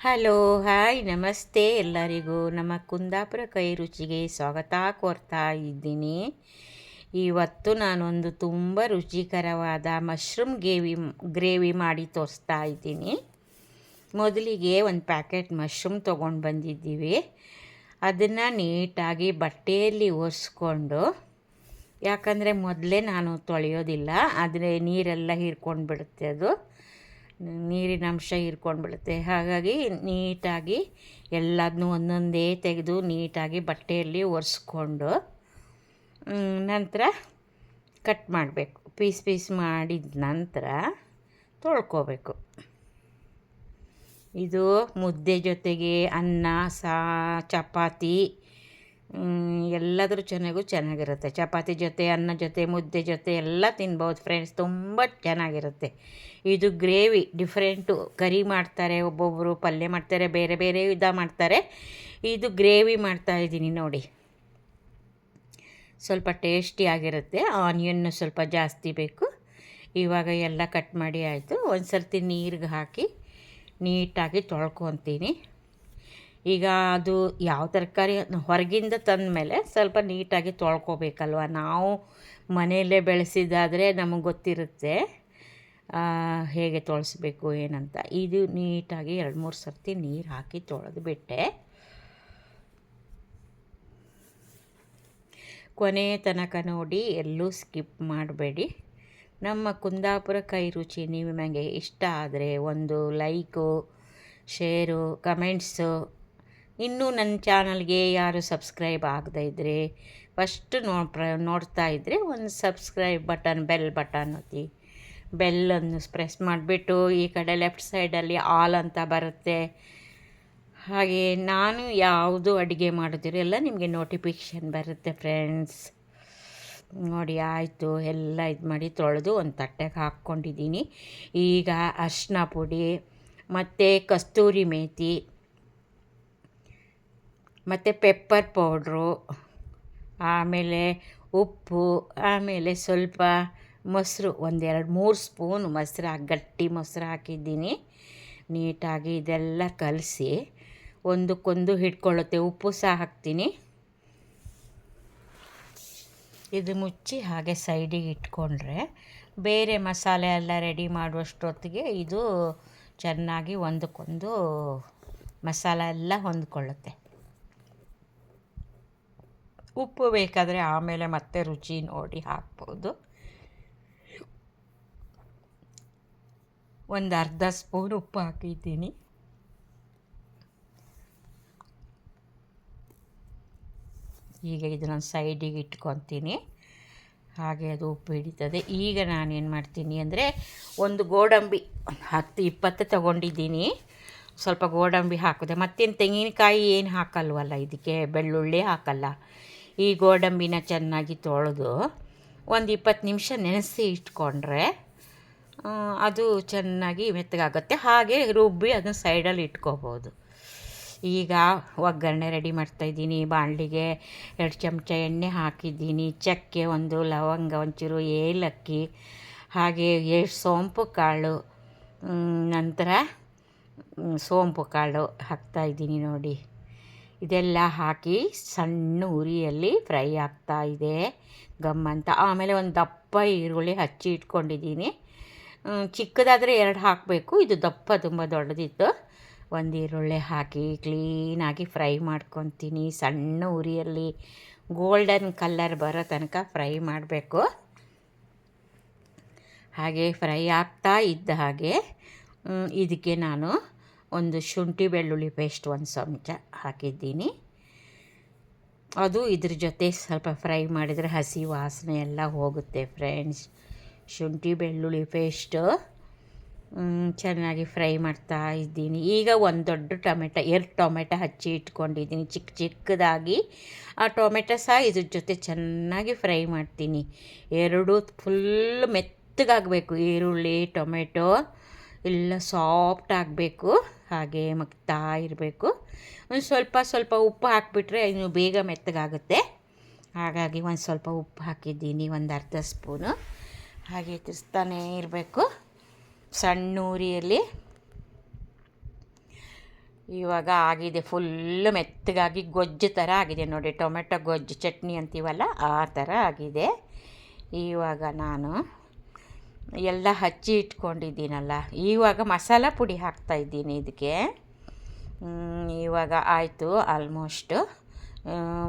Hello, hi, ನಮಸ್ತೆ ಎಲ್ಲರಿಗೂ. ನಮ್ಮ ಕುಂದಾಪುರ ಕೈ ರುಚಿಗೆ ಸ್ವಾಗತ ಕೋರ್ತಾ ಇದ್ದೀನಿ. ಇವತ್ತು ನಾನೊಂದು ತುಂಬ ರುಚಿಕರವಾದ ಮಶ್ರೂಮ್ ಗ್ರೇವಿ ಗ್ರೇವಿ ಮಾಡಿ ತೋರಿಸ್ತಾ ಇದ್ದೀನಿ. ಮೊದಲಿಗೆ ಒಂದು ಪ್ಯಾಕೆಟ್ ಮಶ್ರೂಮ್ ತೊಗೊಂಡು ಬಂದಿದ್ದೀವಿ. ಅದನ್ನು ನೀಟಾಗಿ ಬಟ್ಟೆಯಲ್ಲಿ ಒರೆಸ್ಕೊಂಡು, ಯಾಕಂದರೆ ಮೊದಲೇ ನಾನು ತೊಳೆಯೋದಿಲ್ಲ, ಆದರೆ ನೀರೆಲ್ಲ ಹೀರ್ಕೊಂಡು ಬಿಡುತ್ತೆ ಅದು. ನೀರಿನ ಅಂಶ ಹೀರ್ಕೊಂಡ್ಬಿಡುತ್ತೆ. ಹಾಗಾಗಿ ನೀಟಾಗಿ ಎಲ್ಲದನ್ನು ಒಂದೊಂದೇ ತೆಗೆದು ನೀಟಾಗಿ ಬಟ್ಟೆಯಲ್ಲಿ ಒರೆಸ್ಕೊಂಡು ನಂತರ ಕಟ್ ಮಾಡಬೇಕು. ಪೀಸ್ ಪೀಸ್ ಮಾಡಿದ ನಂತರ ತೊಳ್ಕೊಬೇಕು. ಇದು ಮುದ್ದೆ ಜೊತೆಗೆ ಅನ್ನ, ಸಾ, ಚಪಾತಿ ಎಲ್ಲದ್ರ ಚೆನ್ನಾಗೂ ಚೆನ್ನಾಗಿರುತ್ತೆ. ಚಪಾತಿ ಜೊತೆ, ಅನ್ನ ಜೊತೆ, ಮುದ್ದೆ ಜೊತೆ ಎಲ್ಲ ತಿನ್ಬೋದು ಫ್ರೆಂಡ್ಸ್ ತುಂಬ ಚೆನ್ನಾಗಿರುತ್ತೆ. ಇದು ಗ್ರೇವಿ ಡಿಫ್ರೆಂಟು ಕರಿ ಮಾಡ್ತಾರೆ ಒಬ್ಬೊಬ್ಬರು ಪಲ್ಯ ಮಾಡ್ತಾರೆ, ಬೇರೆ ಬೇರೆ ವಿಧ ಮಾಡ್ತಾರೆ. ಇದು ಗ್ರೇವಿ ಮಾಡ್ತಾಯಿದ್ದೀನಿ ನೋಡಿ. ಸ್ವಲ್ಪ ಟೇಸ್ಟಿಯಾಗಿರುತ್ತೆ ಆನಿಯನ್ನು ಸ್ವಲ್ಪ ಜಾಸ್ತಿ ಬೇಕು. ಇವಾಗ ಎಲ್ಲ ಕಟ್ ಮಾಡಿ ಆಯಿತು. ಒಂದು ಸರ್ತಿ ನೀರಿಗೆ ಹಾಕಿ ನೀಟಾಗಿ ತೊಳ್ಕೊತೀನಿ. ಈಗ ಅದು ಯಾವ ತರಕಾರಿ ಹೊರಗಿಂದ ತಂದ ಮೇಲೆ ಸ್ವಲ್ಪ ನೀಟಾಗಿ ತೊಳ್ಕೊಬೇಕಲ್ವ? ನಾವು ಮನೆಯಲ್ಲೇ ಬೆಳೆಸಿದ್ದಾದರೆ ನಮಗೆ ಗೊತ್ತಿರುತ್ತೆ ಹೇಗೆ ತೊಳೆಸ್ಬೇಕು, ಏನಂತ. ಇದು ನೀಟಾಗಿ ಎರಡು ಮೂರು ಸರ್ತಿ ನೀರು ಹಾಕಿ ತೊಳೆದು ಬಿಟ್ಟೆ. ಕೊನೆಯ ತನಕ ನೋಡಿ, ಎಲ್ಲೂ ಸ್ಕಿಪ್ ಮಾಡಬೇಡಿ. ನಮ್ಮ ಕುಂದಾಪುರ ಕೈ ರುಚಿ ನೀವು ಇಷ್ಟ ಆದರೆ ಒಂದು ಲೈಕು, ಶೇರು, ಕಮೆಂಟ್ಸು ಇನ್ನೂ ನನ್ನ ಚಾನಲ್ಗೆ ಯಾರು ಸಬ್ಸ್ಕ್ರೈಬ್ ಆಗದೇ ಇದ್ದರೆ ಫಸ್ಟ್ ನೋ ಪ್ರ ನೋಡ್ತಾ ಇದ್ದರೆ ಒಂದು ಸಬ್ಸ್ಕ್ರೈಬ್ ಬಟನ್, ಬೆಲ್ ಬಟನ್ ಒತ್ತಿ. ಬೆಲ್ಲನ್ನು ಪ್ರೆಸ್ ಮಾಡಿಬಿಟ್ಟು ಈ ಕಡೆ ಲೆಫ್ಟ್ ಸೈಡಲ್ಲಿ ಆಲ್ ಅಂತ ಬರುತ್ತೆ. ಹಾಗೆ ನಾನು ಯಾವುದು ಅಡುಗೆ ಮಾಡೋದಿರೋ ಎಲ್ಲ ನಿಮಗೆ ನೋಟಿಫಿಕೇಷನ್ ಬರುತ್ತೆ ಫ್ರೆಂಡ್ಸ್. ನೋಡಿ, ಆಯಿತು. ಎಲ್ಲ ಇದು ಮಾಡಿ ತೊಳೆದು ಒಂದು ತಟ್ಟೆಗೆ ಹಾಕ್ಕೊಂಡಿದ್ದೀನಿ. ಈಗ ಅರ್ಶಿನ ಪುಡಿ, ಮತ್ತು ಕಸ್ತೂರಿ ಮೇಥಿ ಮತ್ತು ಪೆಪ್ಪರ್ ಪೌಡ್ರು ಆಮೇಲೆ ಉಪ್ಪು, ಆಮೇಲೆ ಸ್ವಲ್ಪ ಮೊಸರು, ಒಂದೆರಡು ಮೂರು ಸ್ಪೂನ್ ಮೊಸರು ಗಟ್ಟಿ ಮೊಸರು ಹಾಕಿದ್ದೀನಿ. ನೀಟಾಗಿ ಇದೆಲ್ಲ ಕಲಸಿ ಒಂದಕ್ಕೊಂದು ಹಿಡ್ಕೊಳ್ಳುತ್ತೆ. ಉಪ್ಪು ಸಹ ಹಾಕ್ತೀನಿ. ಇದು ಮುಚ್ಚಿ ಹಾಗೆ ಸೈಡಿಗೆ ಇಟ್ಕೊಂಡ್ರೆ ಬೇರೆ ಮಸಾಲೆ ಎಲ್ಲ ರೆಡಿ ಮಾಡುವಷ್ಟೊತ್ತಿಗೆ ಇದು ಚೆನ್ನಾಗಿ ಒಂದಕ್ಕೊಂದು ಮಸಾಲೆ ಎಲ್ಲ ಹೊಂದ್ಕೊಳ್ಳುತ್ತೆ. ಉಪ್ಪು ಬೇಕಾದರೆ ಆಮೇಲೆ ಮತ್ತೆ ರುಚಿ ನೋಡಿ ಹಾಕ್ಬೋದು. ಒಂದು ಅರ್ಧ ಸ್ಪೂನ್ ಉಪ್ಪು ಹಾಕಿದ್ದೀನಿ. ಈಗ ಇದನ್ನು ಸೈಡಿಗೆ ಇಟ್ಕೊತೀನಿ. ಹಾಗೆ ಅದು ಉಪ್ಪು ಹಿಡಿತದೆ. ಈಗ ನಾನೇನು ಮಾಡ್ತೀನಿ ಅಂದರೆ ಒಂದು ಗೋಡಂಬಿ ಹತ್ತು ಇಪ್ಪತ್ತು ತಗೊಂಡಿದ್ದೀನಿ. ಸ್ವಲ್ಪ ಗೋಡಂಬಿ ಹಾಕಿದೆ. ಮತ್ತೇನು ತೆಂಗಿನಕಾಯಿ ಏನು ಹಾಕಲ್ವಲ್ಲ, ಇದಕ್ಕೆ ಬೆಳ್ಳುಳ್ಳಿ ಹಾಕಲ್ಲ. ಈ ಗೋಡಂಬಿನ ಚೆನ್ನಾಗಿ ತೊಳೆದು ಒಂದು ಇಪ್ಪತ್ತು ನಿಮಿಷ ನೆನೆಸಿ ಇಟ್ಕೊಂಡ್ರೆ ಅದು ಚೆನ್ನಾಗಿ ಮೆತ್ತಗಾಗುತ್ತೆ. ಹಾಗೆ ರುಬ್ಬಿ ಅದನ್ನು ಸೈಡಲ್ಲಿ ಇಟ್ಕೋಬೋದು. ಈಗ ಒಗ್ಗರಣೆ ರೆಡಿ ಮಾಡ್ತಾಯಿದ್ದೀನಿ ಬಾಣಲಿಗೆ ಎರಡು ಚಮಚ ಎಣ್ಣೆ ಹಾಕಿದ್ದೀನಿ. ಚಕ್ಕೆ, ಒಂದು ಲವಂಗ, ಒಂಚೂರು ಏಲಕ್ಕಿ, ಹಾಗೆ ಸೋಂಪು ಕಾಳು ನಂತರ ಸೋಂಪು ಕಾಳು ಹಾಕ್ತಾಯಿದ್ದೀನಿ ನೋಡಿ. ಇದೆಲ್ಲ ಹಾಕಿ ಸಣ್ಣ ಉರಿಯಲ್ಲಿ ಫ್ರೈ ಆಗ್ತಾ ಇದೆ. ಗಮ್ಮಂತ ಆಮೇಲೆ ಒಂದು ದಪ್ಪ ಈರುಳ್ಳಿ ಹಚ್ಚಿ ಇಟ್ಕೊಂಡಿದ್ದೀನಿ. ಚಿಕ್ಕದಾದರೆ ಎರಡು ಹಾಕಬೇಕು. ಇದು ದಪ್ಪ ತುಂಬ ದೊಡ್ಡದಿತ್ತು. ಒಂದು ಈರುಳ್ಳಿ ಹಾಕಿ ಕ್ಲೀನಾಗಿ ಫ್ರೈ ಮಾಡ್ಕೊತೀನಿ. ಸಣ್ಣ ಉರಿಯಲ್ಲಿ ಗೋಲ್ಡನ್ ಕಲ್ಲರ್ ಬರೋ ತನಕ ಫ್ರೈ ಮಾಡಬೇಕು. ಹಾಗೆ ಫ್ರೈ ಆಗ್ತಾ ಇದ್ದ ಹಾಗೆ ಇದಕ್ಕೆ ನಾನು ಒಂದು ಶುಂಠಿ ಬೆಳ್ಳುಳ್ಳಿ ಪೇಸ್ಟ್ ಒಂದು ಚಮಚ ಹಾಕಿದ್ದೀನಿ. ಅದು ಇದ್ರ ಜೊತೆ ಸ್ವಲ್ಪ ಫ್ರೈ ಮಾಡಿದರೆ ಹಸಿ ವಾಸನೆ ಎಲ್ಲ ಹೋಗುತ್ತೆ ಫ್ರೆಂಡ್ಸ್ ಶುಂಠಿ ಬೆಳ್ಳುಳ್ಳಿ ಪೇಸ್ಟು ಚೆನ್ನಾಗಿ ಫ್ರೈ ಮಾಡ್ತಾ ಇದ್ದೀನಿ. ಈಗ ಒಂದು ದೊಡ್ಡ ಟೊಮೆಟೊ, ಎರಡು ಟೊಮೆಟೊ ಹಚ್ಚಿ ಇಟ್ಕೊಂಡಿದ್ದೀನಿ. ಚಿಕ್ಕ ಚಿಕ್ಕದಾಗಿ. ಆ ಟೊಮೆಟೊ ಸಹ ಇದ್ರ ಜೊತೆ ಚೆನ್ನಾಗಿ ಫ್ರೈ ಮಾಡ್ತೀನಿ. ಎರಡು ಫುಲ್ ಮೆತ್ತಗಾಗಬೇಕು. ಈರುಳ್ಳಿ, ಟೊಮೆಟೊ ಎಲ್ಲ ಸಾಫ್ಟ್ ಆಗಬೇಕು. ಹಾಗೆ ಮಗ್ತಾ ಇರಬೇಕು. ಒಂದು ಸ್ವಲ್ಪ ಸ್ವಲ್ಪ ಉಪ್ಪು ಹಾಕಿಬಿಟ್ರೆ ಇನ್ನು ಬೇಗ ಮೆತ್ತಗಾಗುತ್ತೆ. ಹಾಗಾಗಿ ಒಂದು ಸ್ವಲ್ಪ ಉಪ್ಪು ಹಾಕಿದ್ದೀನಿ, ಒಂದು ಅರ್ಧ ಸ್ಪೂನು. ಹಾಗೆ ತಿರ್ಸ್ತಾನೇ ಇರಬೇಕು. ಸಣ್ಣ ಉರಿಯಲ್ಲಿ ಇವಾಗ ಆಗಿದೆ ಫುಲ್ಲು ಮೆತ್ತಗಾಗಿ ಗೊಜ್ಜು ಥರ ಆಗಿದೆ ನೋಡಿ. ಟೊಮೆಟೊ ಗೊಜ್ಜು, ಚಟ್ನಿ ಅಂತೀವಲ್ಲ, ಆ ಥರ ಆಗಿದೆ. ಇವಾಗ ನಾನು ಎಲ್ಲ ಹಚ್ಚಿ ಇಟ್ಕೊಂಡಿದ್ದೀನಲ್ಲ. ಇವಾಗ ಮಸಾಲ ಪುಡಿ ಹಾಕ್ತಾಯಿದ್ದೀನಿ ಇದಕ್ಕೆ. ಇವಾಗ ಆಯಿತು ಆಲ್ಮೋಸ್ಟು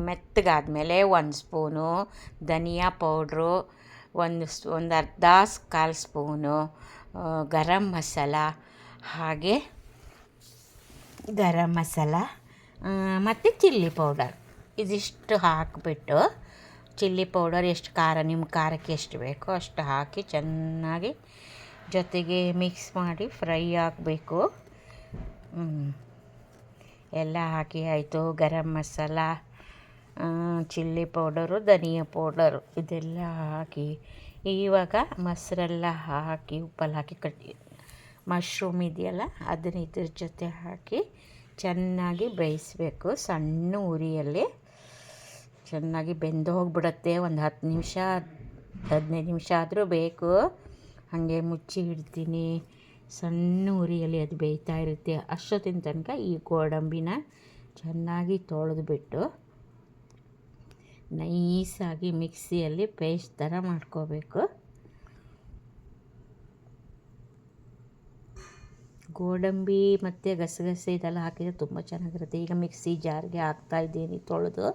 ಮೆತ್ತಗಾದಮೇಲೆ ಒಂದು ಸ್ಪೂನು ಧನಿಯಾ ಪೌಡ್ರು, ಒಂದು ಸ್, ಒಂದು ಅರ್ಧ ಕಾಲು ಸ್ಪೂನು ಗರಂ ಮಸಾಲ, ಹಾಗೆ ಗರಂ ಮಸಾಲ ಮತ್ತು ಚಿಲ್ಲಿ ಪೌಡರ್. ಇದಿಷ್ಟು ಹಾಕಿಬಿಟ್ಟು ಚಿಲ್ಲಿ ಪೌಡರ್ ಎಷ್ಟು ಖಾರ, ನಿಮ್ಮ ಖಾರಕ್ಕೆ ಎಷ್ಟು ಬೇಕೋ ಅಷ್ಟು ಹಾಕಿ ಚೆನ್ನಾಗಿ ಜೊತೆಗೆ ಮಿಕ್ಸ್ ಮಾಡಿ ಫ್ರೈ ಆಗಬೇಕು ಎಲ್ಲ ಹಾಕಿ ಆಯಿತು. ಗರಂ ಮಸಾಲ ಚಿಲ್ಲಿ ಪೌಡರು, ಧನಿಯಾ ಪೌಡರು ಇದೆಲ್ಲ ಹಾಕಿ ಇವಾಗ ಮೊಸರೆಲ್ಲ ಹಾಕಿ, ಉಪ್ಪಲ್ಲಿ ಹಾಕಿ ಕಟ್ಟಿ ಮಶ್ರೂಮ್ ಇದೆಯಲ್ಲ ಅದನ್ನ ಇದ್ರ ಜೊತೆ ಹಾಕಿ ಚೆನ್ನಾಗಿ ಬೇಯಿಸಬೇಕು. ಸಣ್ಣ ಉರಿಯಲ್ಲಿ ಚೆನ್ನಾಗಿ ಬೆಂದು ಹೋಗಿಬಿಡುತ್ತೆ. ಒಂದು ಹತ್ತು ನಿಮಿಷ, ಹದಿನೈದು ನಿಮಿಷ ಆದರೂ ಬೇಕು. ಹಾಗೆ ಮುಚ್ಚಿ ಇಡ್ತೀನಿ. ಸಣ್ಣ ಉರಿಯಲ್ಲಿ ಅದು ಬೇಯ್ತಾ ಇರುತ್ತೆ. ಅಷ್ಟೊತ್ತಿನ ತನಕ ಈ ಗೋಡಂಬಿನ ಚೆನ್ನಾಗಿ ತೊಳೆದುಬಿಟ್ಟು ನೈಸಾಗಿ ಮಿಕ್ಸಿಯಲ್ಲಿ ಪೇಸ್ಟ್ ಥರ ಮಾಡ್ಕೋಬೇಕು. ಗೋಡಂಬಿ ಮತ್ತು ಗಸಗಸೆ ಇದೆಲ್ಲ ಹಾಕಿದರೆ ತುಂಬ ಚೆನ್ನಾಗಿರುತ್ತೆ. ಈಗ ಮಿಕ್ಸಿ ಜಾರ್ಗೆ ಹಾಕ್ತಾ ಇದ್ದೀನಿ ತೊಳೆದು.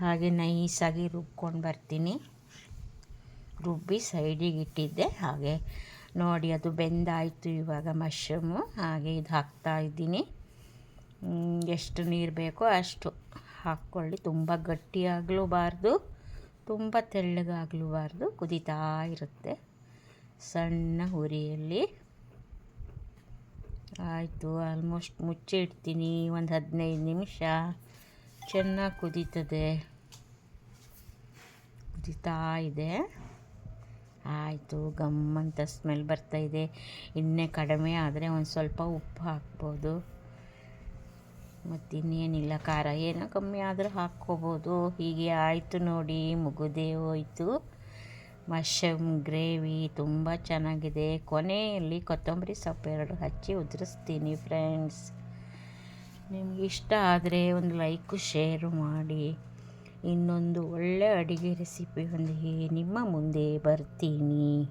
ಹಾಗೆ ನೈಸಾಗಿ ರುಬ್ಕೊಂಡು ಬರ್ತೀನಿ. ರುಬ್ಬಿ ಸೈಡಿಗೆ ಇಟ್ಟಿದ್ದೆ. ಹಾಗೆ ನೋಡಿ, ಅದು ಬೆಂದಾಯಿತು ಇವಾಗ ಮಶ್ರೂಮು. ಹಾಗೆ ಇದು ಹಾಕ್ತಾ ಇದ್ದೀನಿ. ಎಷ್ಟು ನೀರು ಬೇಕೋ ಅಷ್ಟು ಹಾಕ್ಕೊಳ್ಳಿ. ತುಂಬ ಗಟ್ಟಿಯಾಗಲೂಬಾರ್ದು ತುಂಬ ತೆಳ್ಳಗಾಗಲೂಬಾರ್ದು ಕುದೀತಾ ಇರುತ್ತೆ ಸಣ್ಣ ಹುರಿಯಲ್ಲಿ. ಆಯಿತು, ಆಲ್ಮೋಸ್ಟ್ ಮುಚ್ಚಿ ಇಡ್ತೀನಿ ಒಂದು ಹದಿನೈದು ನಿಮಿಷ. ಚೆನ್ನಾಗಿ ಕುದೀತದೆ. ಕುದೀತಾ ಇದೆ. ಆಯಿತು, ಗಮ್ಮಂತ ಸ್ಮೆಲ್ ಬರ್ತಾಯಿದೆ ಇನ್ನೇ ಕಡಿಮೆ ಆದರೆ ಒಂದು ಸ್ವಲ್ಪ ಉಪ್ಪು ಹಾಕ್ಬೋದು. ಮತ್ತಿನ್ನೇನಿಲ್ಲ, ಖಾರ. ಏನೋ ಕಮ್ಮಿ ಆದರೂ ಹಾಕ್ಕೋಬೋದು. ಹೀಗೆ ಆಯಿತು ನೋಡಿ, ಮುಗುದೇ ಹೋಯಿತು. ಮಶ್ರೂಮ್ ಗ್ರೇವಿ ತುಂಬ ಚೆನ್ನಾಗಿದೆ. ಕೊನೆಯಲ್ಲಿ ಕೊತ್ತಂಬರಿ ಸೊಪ್ಪು ಎರಡು ಹಚ್ಚಿ ಉದುರಿಸ್ತೀನಿ ಫ್ರೆಂಡ್ಸ್ ನಿಮ್ಗೆ ಇಷ್ಟ ಆದರೆ ಒಂದು ಲೈಕು ಶೇರು ಮಾಡಿ. ಇನ್ನೊಂದು ಒಳ್ಳೆಯ ಅಡುಗೆ ರೆಸಿಪಿಯೊಂದಿಗೆ ನಿಮ್ಮ ಮುಂದೆ ಬರ್ತೀನಿ.